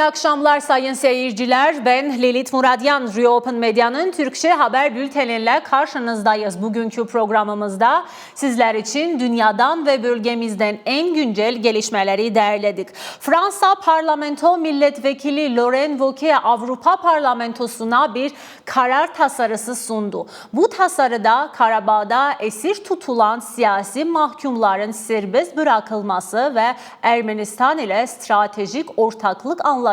İyi akşamlar sayın seyirciler. Ben Lilith Muradyan. Reopen Medya'nın Türkçe haber bülteniyle karşınızdayız. Bugünkü programımızda sizler için dünyadan ve bölgemizden en güncel gelişmeleri derledik. Fransa Parlamento Milletvekili Laurent Wauquiez Avrupa Parlamentosu'na bir karar tasarısı sundu. Bu tasarıda Karabağ'da esir tutulan siyasi mahkumların serbest bırakılması ve Ermenistan ile stratejik ortaklık anlaşması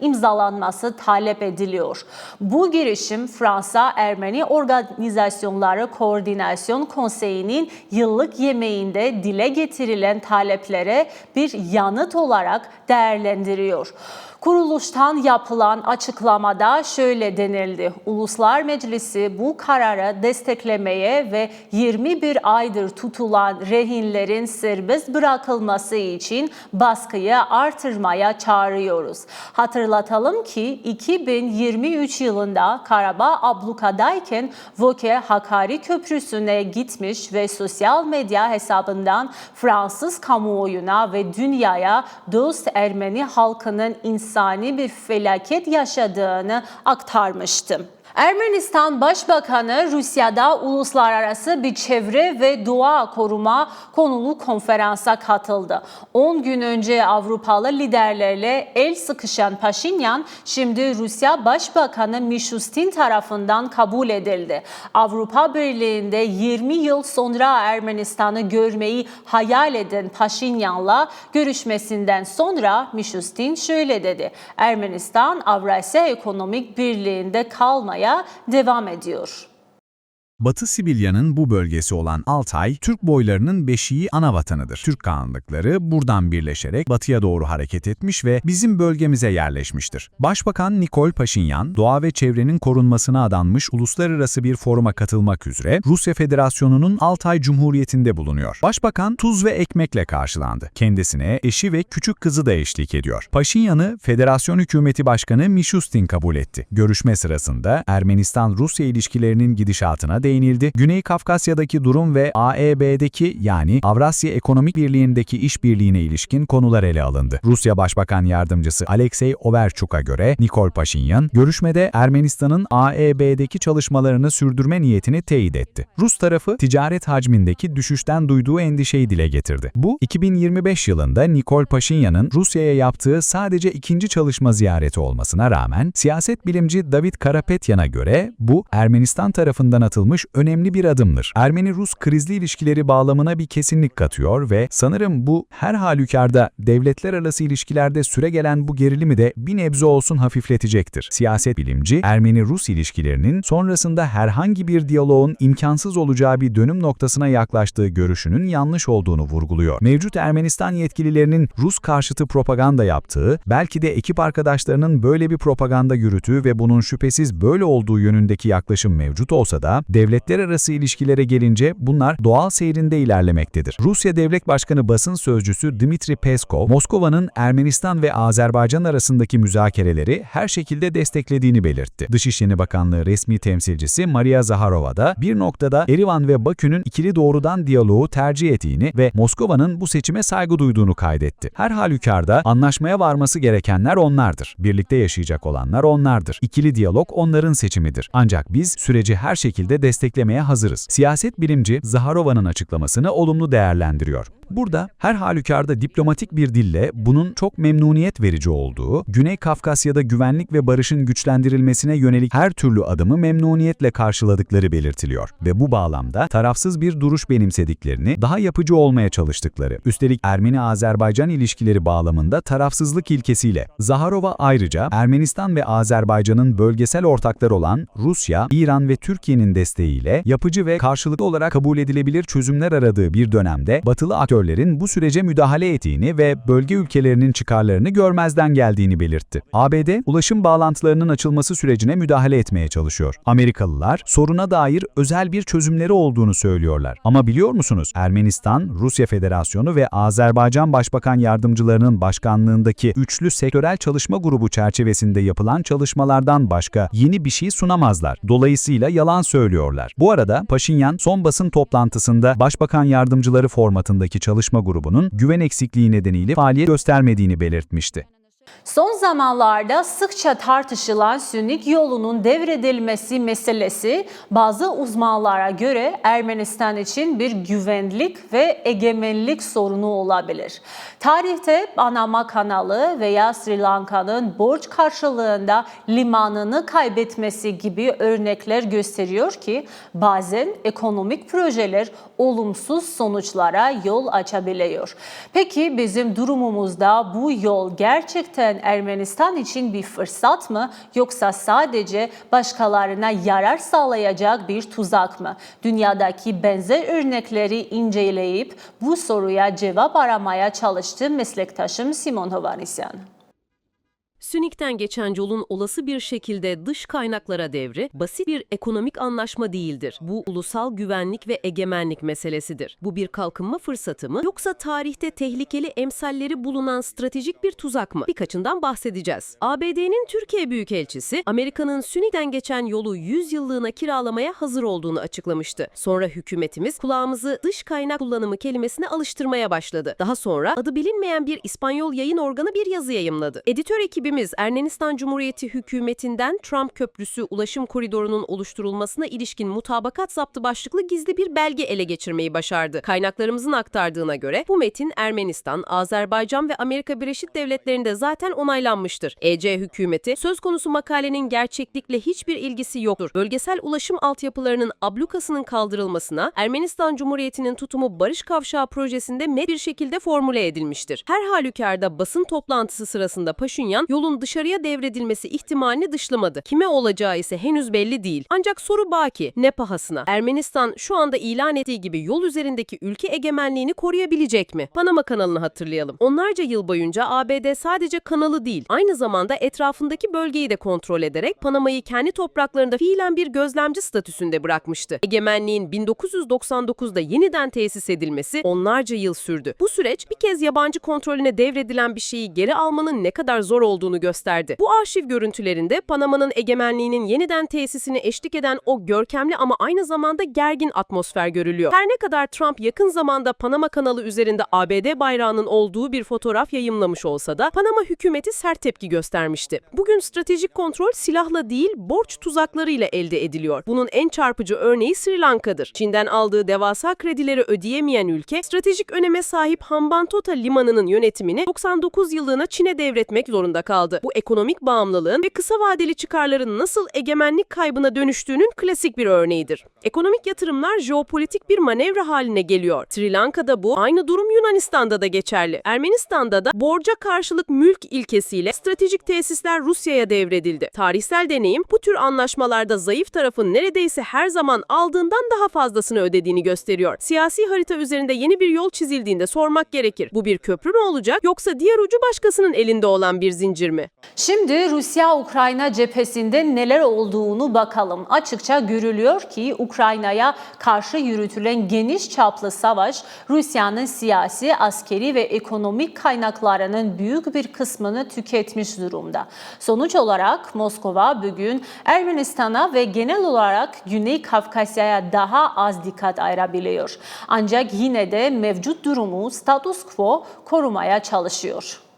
imzalanması talep ediliyor. Bu girişim Fransa Ermeni Organizasyonları Koordinasyon Konseyi'nin yıllık yemeğinde dile getirilen taleplere bir yanıt olarak değerlendiriyor. Kuruluştan yapılan açıklamada şöyle denildi. Uluslar Meclisi bu kararı desteklemeye ve 21 aydır tutulan rehinlerin serbest bırakılması için baskıyı artırmaya çağırıyoruz. Hatırlatalım ki 2023 yılında Karabağ ablukadayken Voke Hakkari Köprüsü'ne gitmiş ve sosyal medya hesabından Fransız kamuoyuna ve dünyaya dost Ermeni halkının insani bir felaket yaşadığını aktarmıştı. Ermenistan Başbakanı Rusya'da uluslararası bir çevre ve doğa koruma konulu konferansa katıldı. 10 gün önce Avrupalı liderlerle el sıkışan Paşinyan şimdi Rusya Başbakanı Mishustin tarafından kabul edildi. Avrupa Birliği'nde 20 yıl sonra Ermenistan'ı görmeyi hayal eden Paşinyan'la görüşmesinden sonra Mishustin şöyle dedi. Ermenistan Avrasya Ekonomik Birliği'nde kalmaya devam ediyor. Batı Sibilya'nın bu bölgesi olan Altay, Türk boylarının beşiği ana vatanıdır. Türk kağanlıkları buradan birleşerek batıya doğru hareket etmiş ve bizim bölgemize yerleşmiştir. Başbakan Nikol Paşinyan, doğa ve çevrenin korunmasına adanmış uluslararası bir foruma katılmak üzere Rusya Federasyonu'nun Altay Cumhuriyeti'nde bulunuyor. Başbakan tuz ve ekmekle karşılandı. Kendisine eşi ve küçük kızı da eşlik ediyor. Paşinyan'ı Federasyon Hükümeti Başkanı Mishustin kabul etti. Görüşme sırasında Ermenistan-Rusya ilişkilerinin gidişatına değinildi değinildi. Güney Kafkasya'daki durum ve AEB'deki yani Avrasya Ekonomik Birliği'ndeki işbirliğine ilişkin konular ele alındı. Rusya Başbakan Yardımcısı Alexey Overchuk'a göre Nikol Paşinyan, görüşmede Ermenistan'ın AEB'deki çalışmalarını sürdürme niyetini teyit etti. Rus tarafı ticaret hacmindeki düşüşten duyduğu endişeyi dile getirdi. Bu, 2025 yılında Nikol Paşinyan'ın Rusya'ya yaptığı sadece ikinci çalışma ziyareti olmasına rağmen siyaset bilimci David Karapetyan'a göre bu Ermenistan tarafından atılmış önemli bir adımdır. Ermeni-Rus krizli ilişkileri bağlamına bir kesinlik katıyor ve sanırım bu her halükarda devletler arası ilişkilerde süre gelen bu gerilimi de bir nebze olsun hafifletecektir. Siyaset bilimci, Ermeni-Rus ilişkilerinin sonrasında herhangi bir diyaloğun imkansız olacağı bir dönüm noktasına yaklaştığı görüşünün yanlış olduğunu vurguluyor. Mevcut Ermenistan yetkililerinin Rus karşıtı propaganda yaptığı, belki de ekip arkadaşlarının böyle bir propaganda yürütüğü ve bunun şüphesiz böyle olduğu yönündeki yaklaşım mevcut olsa da, devletler arası ilişkilere gelince bunlar doğal seyrinde ilerlemektedir. Rusya Devlet Başkanı basın sözcüsü Dmitri Peskov, Moskova'nın Ermenistan ve Azerbaycan arasındaki müzakereleri her şekilde desteklediğini belirtti. Dışişleri Bakanlığı resmi temsilcisi Maria Zaharova da bir noktada Erivan ve Bakü'nün ikili doğrudan diyaloğu tercih ettiğini ve Moskova'nın bu seçime saygı duyduğunu kaydetti. Her halükarda anlaşmaya varması gerekenler onlardır. Birlikte yaşayacak olanlar onlardır. İkili diyalog onların seçimidir. Ancak biz süreci her şekilde desteklemeye hazırız. Siyaset bilimci Zaharova'nın açıklamasını olumlu değerlendiriyor. Burada her halükarda diplomatik bir dille bunun çok memnuniyet verici olduğu, Güney Kafkasya'da güvenlik ve barışın güçlendirilmesine yönelik her türlü adımı memnuniyetle karşıladıkları belirtiliyor ve bu bağlamda tarafsız bir duruş benimsediklerini, daha yapıcı olmaya çalıştıkları, üstelik Ermeni-Azerbaycan ilişkileri bağlamında tarafsızlık ilkesiyle. Zaharova ayrıca Ermenistan ve Azerbaycan'ın bölgesel ortaklar olan Rusya, İran ve Türkiye'nin desteğiyle yapıcı ve karşılıklı olarak kabul edilebilir çözümler aradığı bir dönemde batılı aktörlerin bu sürece müdahale ettiğini ve bölge ülkelerinin çıkarlarını görmezden geldiğini belirtti. ABD, ulaşım bağlantılarının açılması sürecine müdahale etmeye çalışıyor. Amerikalılar, soruna dair özel bir çözümleri olduğunu söylüyorlar. Ama biliyor musunuz, Ermenistan, Rusya Federasyonu ve Azerbaycan Başbakan Yardımcılarının başkanlığındaki üçlü sektörel çalışma grubu çerçevesinde yapılan çalışmalardan başka yeni bir şey sunamazlar. Dolayısıyla yalan söylüyorlar. Bu arada Paşinyan son basın toplantısında Başbakan Yardımcıları formatındaki çalışma grubunun güven eksikliği nedeniyle faaliyet göstermediğini belirtmişti. Son zamanlarda sıkça tartışılan Sünnik yolunun devredilmesi meselesi bazı uzmanlara göre Ermenistan için bir güvenlik ve egemenlik sorunu olabilir. Tarihte Panama kanalı veya Sri Lanka'nın borç karşılığında limanını kaybetmesi gibi örnekler gösteriyor ki bazen ekonomik projeler olumsuz sonuçlara yol açabiliyor. Peki bizim durumumuzda bu yol gerçekten Ermenistan için bir fırsat mı yoksa sadece başkalarına yarar sağlayacak bir tuzak mı? Dünyadaki benzer örnekleri inceleyip bu soruya cevap aramaya çalıştı meslektaşım Simon Hovanesyan. Sünik'ten geçen yolun olası bir şekilde dış kaynaklara devri basit bir ekonomik anlaşma değildir. Bu ulusal güvenlik ve egemenlik meselesidir. Bu bir kalkınma fırsatı mı yoksa tarihte tehlikeli emsalleri bulunan stratejik bir tuzak mı? Birkaçından bahsedeceğiz. ABD'nin Türkiye Büyükelçisi Amerika'nın Sünik'ten geçen yolu 100 yıllığına kiralamaya hazır olduğunu açıklamıştı. Sonra hükümetimiz kulağımızı dış kaynak kullanımı kelimesine alıştırmaya başladı. Daha sonra adı bilinmeyen bir İspanyol yayın organı bir yazı yayımladı. Editör ekibimiz Ermenistan Cumhuriyeti hükümetinden Trump Köprüsü ulaşım koridorunun oluşturulmasına ilişkin mutabakat zaptı başlıklı gizli bir belge ele geçirmeyi başardı. Kaynaklarımızın aktardığına göre bu metin Ermenistan, Azerbaycan ve Amerika Birleşik Devletleri'nde zaten onaylanmıştır. EC hükümeti söz konusu makalenin gerçeklikle hiçbir ilgisi yoktur. Bölgesel ulaşım altyapılarının ablukasının kaldırılmasına Ermenistan Cumhuriyeti'nin tutumu Barış Kavşağı projesinde net bir şekilde formüle edilmiştir. Her halükarda basın toplantısı sırasında Paşinyan yolun dışarıya devredilmesi ihtimalini dışlamadı. Kime olacağı ise henüz belli değil. Ancak soru baki ne pahasına? Ermenistan şu anda ilan ettiği gibi yol üzerindeki ülke egemenliğini koruyabilecek mi? Panama kanalını hatırlayalım. Onlarca yıl boyunca ABD sadece kanalı değil, aynı zamanda etrafındaki bölgeyi de kontrol ederek Panama'yı kendi topraklarında fiilen bir gözlemci statüsünde bırakmıştı. Egemenliğin 1999'da yeniden tesis edilmesi onlarca yıl sürdü. Bu süreç bir kez yabancı kontrolüne devredilen bir şeyi geri almanın ne kadar zor olduğunu gösterdi. Bu arşiv görüntülerinde Panama'nın egemenliğinin yeniden tesisini eşlik eden o görkemli ama aynı zamanda gergin atmosfer görülüyor. Her ne kadar Trump yakın zamanda Panama kanalı üzerinde ABD bayrağının olduğu bir fotoğraf yayımlamış olsa da Panama hükümeti sert tepki göstermişti. Bugün stratejik kontrol silahla değil borç tuzaklarıyla elde ediliyor. Bunun en çarpıcı örneği Sri Lanka'dır. Çin'den aldığı devasa kredileri ödeyemeyen ülke stratejik öneme sahip Hambantota limanının yönetimini 99 yıllığına Çin'e devretmek zorunda kaldı. Bu ekonomik bağımlılığın ve kısa vadeli çıkarların nasıl egemenlik kaybına dönüştüğünün klasik bir örneğidir. Ekonomik yatırımlar jeopolitik bir manevra haline geliyor. Sri Lanka'da bu, aynı durum Yunanistan'da da geçerli. Ermenistan'da da borca karşılık mülk ilkesiyle stratejik tesisler Rusya'ya devredildi. Tarihsel deneyim bu tür anlaşmalarda zayıf tarafın neredeyse her zaman aldığından daha fazlasını ödediğini gösteriyor. Siyasi harita üzerinde yeni bir yol çizildiğinde sormak gerekir. Bu bir köprü mü olacak yoksa diğer ucu başkasının elinde olan bir zincir mi? Şimdi Rusya-Ukrayna cephesinde neler olduğunu bakalım. Açıkça görülüyor ki Ukrayna'ya karşı yürütülen geniş çaplı savaş Rusya'nın siyasi, askeri ve ekonomik kaynaklarının büyük bir kısmını tüketmiş durumda. Sonuç olarak Moskova bugün Ermenistan'a ve genel olarak Güney Kafkasya'ya daha az dikkat ayırabiliyor. Ancak yine de mevcut durumu status quo korumaya çalışıyor.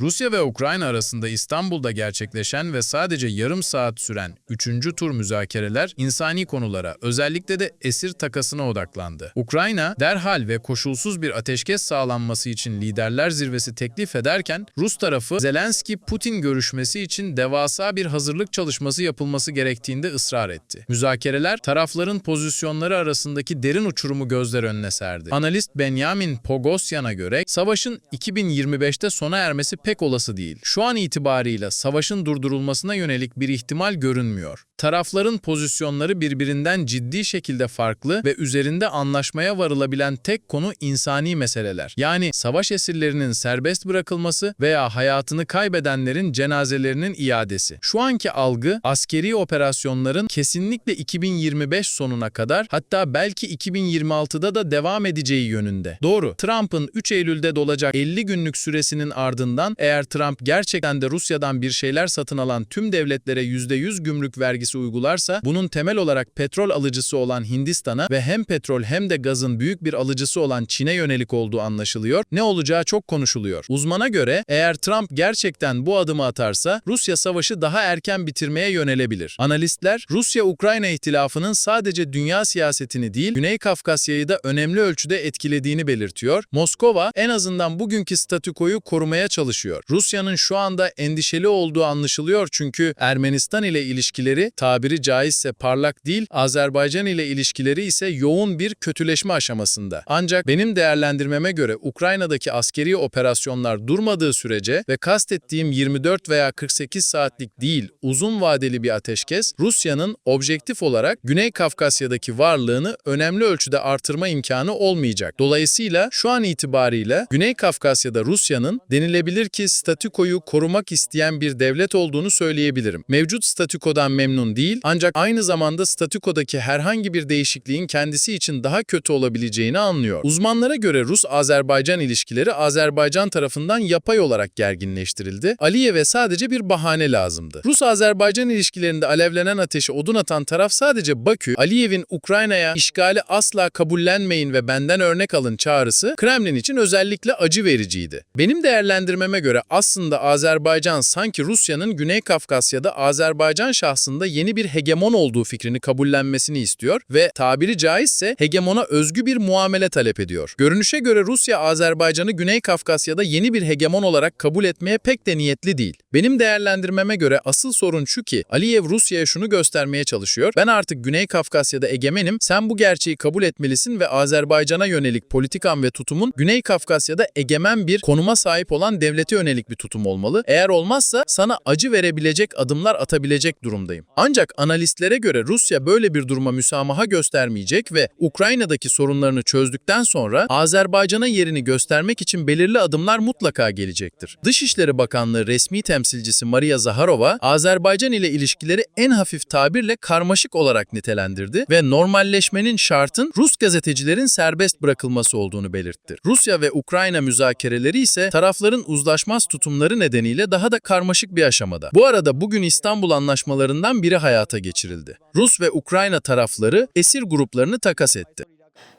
Rusya ve Ukrayna arasında İstanbul'da gerçekleşen ve sadece yarım saat süren 3. tur müzakereler insani konulara, özellikle de esir takasına odaklandı. Ukrayna, derhal ve koşulsuz bir ateşkes sağlanması için liderler zirvesi teklif ederken, Rus tarafı Zelenski-Putin görüşmesi için devasa bir hazırlık çalışması yapılması gerektiğinde ısrar etti. Müzakereler, tarafların pozisyonları arasındaki derin uçurumu gözler önüne serdi. Analist Benjamin Pogosyan'a göre, savaşın 2025'te sona ermesi pek olası değil. Şu an itibarıyla savaşın durdurulmasına yönelik bir ihtimal görünmüyor. Tarafların pozisyonları birbirinden ciddi şekilde farklı ve üzerinde anlaşmaya varılabilen tek konu insani meseleler. Yani savaş esirlerinin serbest bırakılması veya hayatını kaybedenlerin cenazelerinin iadesi. Şu anki algı askeri operasyonların kesinlikle 2025 sonuna kadar hatta belki 2026'da da devam edeceği yönünde. Doğru. Trump'ın 3 Eylül'de dolacak 50 günlük süresinin ardından eğer Trump gerçekten de Rusya'dan bir şeyler satın alan tüm devletlere %100 gümrük vergisi uygularsa bunun temel olarak petrol alıcısı olan Hindistan'a ve hem petrol hem de gazın büyük bir alıcısı olan Çin'e yönelik olduğu anlaşılıyor. Ne olacağı çok konuşuluyor. Uzmana göre eğer Trump gerçekten bu adımı atarsa Rusya savaşı daha erken bitirmeye yönelebilir. Analistler Rusya-Ukrayna ihtilafının sadece dünya siyasetini değil Güney Kafkasya'yı da önemli ölçüde etkilediğini belirtiyor. Moskova en azından bugünkü statükoyu korumaya çalışıyor. Rusya'nın şu anda endişeli olduğu anlaşılıyor çünkü Ermenistan ile ilişkileri tabiri caizse parlak değil, Azerbaycan ile ilişkileri ise yoğun bir kötüleşme aşamasında. Ancak benim değerlendirmeme göre Ukrayna'daki askeri operasyonlar durmadığı sürece ve kastettiğim 24 veya 48 saatlik değil, uzun vadeli bir ateşkes, Rusya'nın objektif olarak Güney Kafkasya'daki varlığını önemli ölçüde artırma imkanı olmayacak. Dolayısıyla şu an itibariyle Güney Kafkasya'da Rusya'nın denilebilir ki statükoyu korumak isteyen bir devlet olduğunu söyleyebilirim. Mevcut statükodan memnun değil ancak aynı zamanda statükodaki herhangi bir değişikliğin kendisi için daha kötü olabileceğini anlıyor. Uzmanlara göre Rus-Azerbaycan ilişkileri Azerbaycan tarafından yapay olarak gerginleştirildi. Aliyev'e sadece bir bahane lazımdı. Rus-Azerbaycan ilişkilerinde alevlenen ateşi odun atan taraf sadece Bakü, Aliyev'in Ukrayna'ya işgali asla kabullenmeyin ve benden örnek alın çağrısı Kremlin için özellikle acı vericiydi. Benim değerlendirmeme göre aslında Azerbaycan sanki Rusya'nın Güney Kafkasya'da Azerbaycan şahsında yeni bir hegemon olduğu fikrini kabullenmesini istiyor ve tabiri caizse hegemona özgü bir muamele talep ediyor. Görünüşe göre Rusya Azerbaycan'ı Güney Kafkasya'da yeni bir hegemon olarak kabul etmeye pek de niyetli değil. Benim değerlendirmeme göre asıl sorun şu ki Aliyev Rusya'ya şunu göstermeye çalışıyor. Ben artık Güney Kafkasya'da egemenim. Sen bu gerçeği kabul etmelisin ve Azerbaycan'a yönelik politikam ve tutumun Güney Kafkasya'da egemen bir konuma sahip olan devlete yönelik bir tutum olmalı. Eğer olmazsa sana acı verebilecek adımlar atabilecek durumdayım. Ancak analistlere göre Rusya böyle bir duruma müsamaha göstermeyecek ve Ukrayna'daki sorunlarını çözdükten sonra Azerbaycan'a yerini göstermek için belirli adımlar mutlaka gelecektir. Dışişleri Bakanlığı resmi temsilcisi Maria Zaharova, Azerbaycan ile ilişkileri en hafif tabirle karmaşık olarak nitelendirdi ve normalleşmenin şartın Rus gazetecilerin serbest bırakılması olduğunu belirtti. Rusya ve Ukrayna müzakereleri ise tarafların uzlaşmaz tutumları nedeniyle daha da karmaşık bir aşamada. Bu arada bugün İstanbul anlaşmalarından biri hayata geçirildi. Rus ve Ukrayna tarafları esir gruplarını takas etti.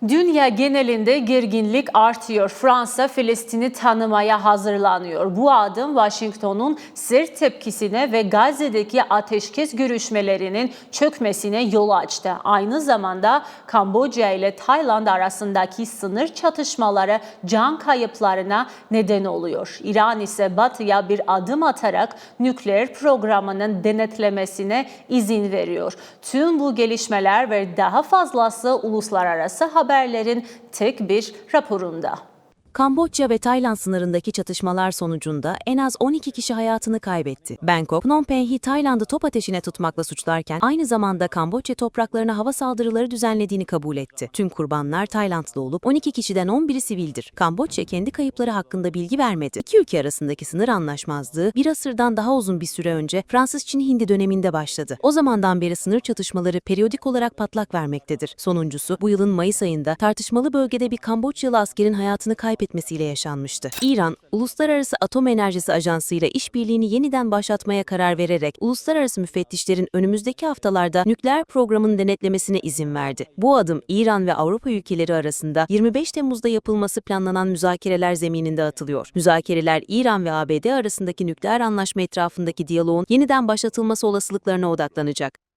Dünya genelinde gerginlik artıyor. Fransa Filistin'i tanımaya hazırlanıyor. Bu adım Washington'un sert tepkisine ve Gazze'deki ateşkes görüşmelerinin çökmesine yol açtı. Aynı zamanda Kamboçya ile Tayland arasındaki sınır çatışmaları can kayıplarına neden oluyor. İran ise batıya bir adım atarak nükleer programının denetlemesine izin veriyor. Tüm bu gelişmeler ve daha fazlası uluslararası haberlerin tek bir raporunda. Kamboçya ve Tayland sınırındaki çatışmalar sonucunda en az 12 kişi hayatını kaybetti. Bangkok, Phnom Penh'i Tayland'ı top ateşine tutmakla suçlarken aynı zamanda Kamboçya topraklarına hava saldırıları düzenlediğini kabul etti. Tüm kurbanlar Taylandlı olup 12 kişiden 11'i sivildir. Kamboçya kendi kayıpları hakkında bilgi vermedi. İki ülke arasındaki sınır anlaşmazlığı bir asırdan daha uzun bir süre önce Fransız-Çin-Hindi döneminde başladı. O zamandan beri sınır çatışmaları periyodik olarak patlak vermektedir. Sonuncusu bu yılın Mayıs ayında tartışmalı bölgede bir Kamboçyalı askerin hayatını kaybetmesiyle yaşanmıştı. İran, Uluslararası Atom Enerjisi Ajansı ile işbirliğini yeniden başlatmaya karar vererek uluslararası müfettişlerin önümüzdeki haftalarda nükleer programın denetlemesine izin verdi. Bu adım İran ve Avrupa ülkeleri arasında 25 Temmuz'da yapılması planlanan müzakereler zemininde atılıyor. Müzakereler İran ve ABD arasındaki nükleer anlaşma etrafındaki diyaloğun yeniden başlatılması olasılıklarına odaklanacak.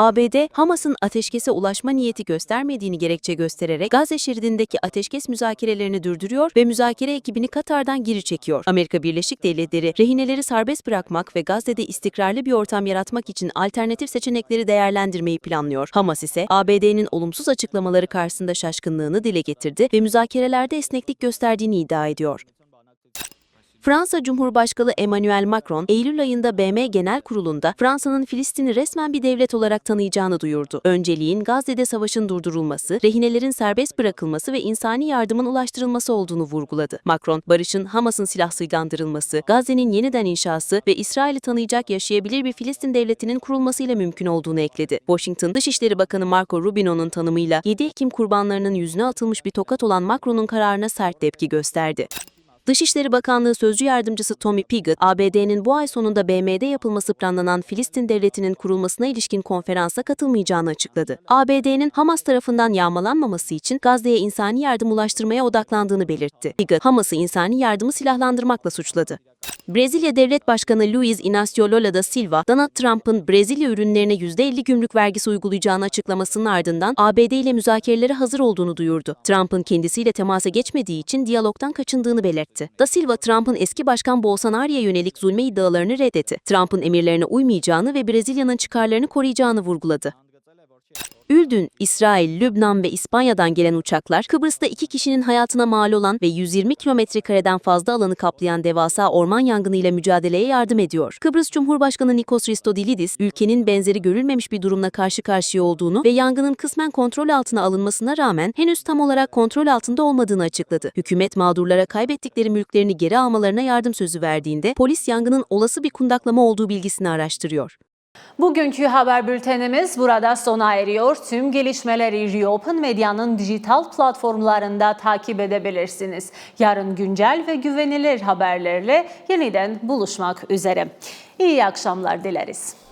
ABD, Hamas'ın ateşkese ulaşma niyeti göstermediğini gerekçe göstererek Gazze şeridindeki ateşkes müzakerelerini durduruyor ve müzakere ekibini Katar'dan geri çekiyor. Amerika Birleşik Devletleri, rehineleri serbest bırakmak ve Gazze'de istikrarlı bir ortam yaratmak için alternatif seçenekleri değerlendirmeyi planlıyor. Hamas ise ABD'nin olumsuz açıklamaları karşısında şaşkınlığını dile getirdi ve müzakerelerde esneklik gösterdiğini iddia ediyor. Fransa Cumhurbaşkanı Emmanuel Macron, Eylül ayında BM Genel Kurulu'nda Fransa'nın Filistin'i resmen bir devlet olarak tanıyacağını duyurdu. Önceliğin Gazze'de savaşın durdurulması, rehinelerin serbest bırakılması ve insani yardımın ulaştırılması olduğunu vurguladı. Macron, barışın Hamas'ın silahsızlandırılması, Gazze'nin yeniden inşası ve İsrail'i tanıyacak yaşayabilir bir Filistin devletinin kurulmasıyla mümkün olduğunu ekledi. Washington Dışişleri Bakanı Marco Rubio'nun tanımıyla 7 Ekim kurbanlarının yüzüne atılmış bir tokat olan Macron'un kararına sert tepki gösterdi. Dışişleri Bakanlığı Sözcü Yardımcısı Tommy Pigott, ABD'nin bu ay sonunda BM'de yapılması planlanan Filistin Devleti'nin kurulmasına ilişkin konferansa katılmayacağını açıkladı. ABD'nin Hamas tarafından yağmalanmaması için Gazze'ye insani yardım ulaştırmaya odaklandığını belirtti. Pigott, Hamas'ı insani yardımı silahlandırmakla suçladı. Brezilya Devlet Başkanı Luiz Inácio Lula da Silva, Donald Trump'ın Brezilya ürünlerine %50 gümrük vergisi uygulayacağını açıklamasının ardından ABD ile müzakerelere hazır olduğunu duyurdu. Trump'ın kendisiyle temasa geçmediği için diyalogdan kaçındığını belirtti. Da Silva, Trump'ın eski başkan Bolsonaro'ya yönelik zulme iddialarını reddetti. Trump'ın emirlerine uymayacağını ve Brezilya'nın çıkarlarını koruyacağını vurguladı. Ürdün, İsrail, Lübnan ve İspanya'dan gelen uçaklar, Kıbrıs'ta iki kişinin hayatına mal olan ve 120 kilometre kareden fazla alanı kaplayan devasa orman yangınıyla mücadeleye yardım ediyor. Kıbrıs Cumhurbaşkanı Nikos Christodoulidis, ülkenin benzeri görülmemiş bir durumla karşı karşıya olduğunu ve yangının kısmen kontrol altına alınmasına rağmen henüz tam olarak kontrol altında olmadığını açıkladı. Hükümet mağdurlara kaybettikleri mülklerini geri almalarına yardım sözü verdiğinde, polis yangının olası bir kundaklama olduğu bilgisini araştırıyor. Bugünkü haber bültenimiz burada sona eriyor. Tüm gelişmeleri Reopen Medya'nın dijital platformlarında takip edebilirsiniz. Yarın güncel ve güvenilir haberlerle yeniden buluşmak üzere. İyi akşamlar dileriz.